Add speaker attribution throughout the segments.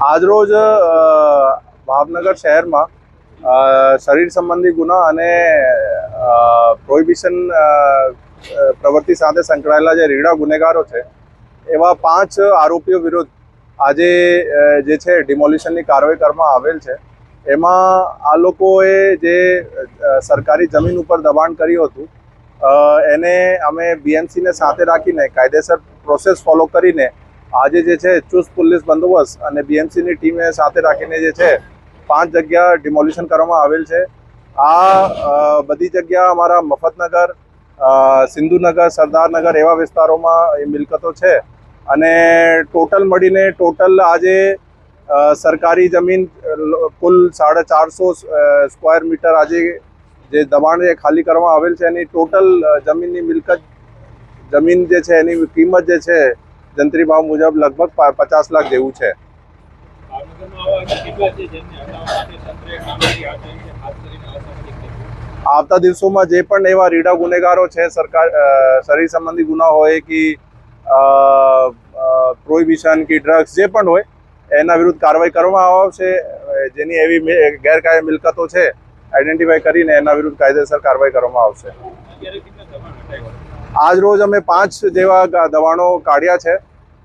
Speaker 1: આજરોજ ભાવનગર શહેરમાં શરીર સંબંધી ગુના અને પ્રોહિબિશન પ્રવૃત્તિ સાથે સંકળાયેલા જે રીડા ગુનેગારો છે, એવા પાંચ આરોપીઓ વિરુદ્ધ આજે જે છે, ડિમોલિશનની કાર્યવાહી કરવામાં આવેલ છે. એમાં આ લોકોએ જે સરકારી જમીન ઉપર દબાણ કર્યું હતું એને અમે બીએમસીને સાથે રાખીને કાયદેસર પ્રોસેસ ફોલો કરીને આજે જે છે ચુસ્ત પોલીસ બંદોબસ્ત અને બીએમસીની ટીમે સાથે રાખીને જે છે પાંચ જગ્યા ડિમોલિશન કરવામાં આવેલ છે. આ બધી જગ્યા અમારા મફતનગર સિંધુનગર, સરદારનગર એવા વિસ્તારોમાં એ મિલકતો છે. અને ટોટલ મળીને ટોટલ આજે સરકારી જમીન કુલ સાડા ચારસો સ્ક્વેર મીટર આજે જે દબાણ એ ખાલી કરવામાં આવેલ છે, એની ટોટલ જમીનની મિલકત, જમીન જે છે, એની કિંમત જે છે, જંત્રી ભાવ મુજબ લગભગ પચાસ લાખ જેવું છે. આવતા દિવસોમાં જે પણ એવા રીડા ગુનેગારો છે, સરકાર શરીર સંબંધી ગુના હોય કે પ્રોહિબિશન કે ડ્રગ્સ જે પણ હોય, એના વિરુદ્ધ કાર્યવાહી કરવામાં આવશે, જેની એવી ગેરકાયદે મિલકતો છે આઈડેન્ટિફાઈ કરીને એના વિરુદ્ધ કાયદેસર કાર્યવાહી કરવામાં આવશે. આજ રોજ અમે પાંચ જેવા દવાણો દબાણો કાઢ્યા છે.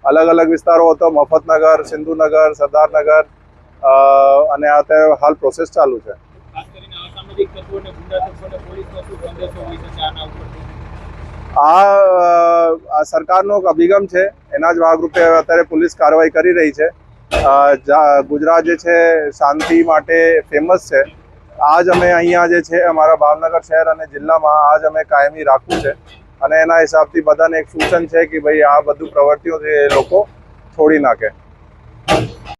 Speaker 1: અલગ અલગ વિસ્તારો હતો મફતનગર સિંધુનગર સરદારનગર અને અત્યારે હાલ પ્રોસેસ ચાલુ છે. આ આ સરકારનો અભિગમ છે. એના જ ભાગરૂપે અત્યારે પોલીસ કાર્યવાહી કરી રહી છે. ગુજરાત જે છે શાંતિ માટે ફેમસ છે. આજ અમે અહીંયા જે છે, અમારા ભાવનગર શહેર અને જિલ્લામાં આજ અમે કાયમી રાખવું છે. અને એના હિસાબથી બધાને એક સૂચન છે કે ભાઈ આ બધું પ્રવૃત્તિઓ છે એ લોકો છોડી નાખે.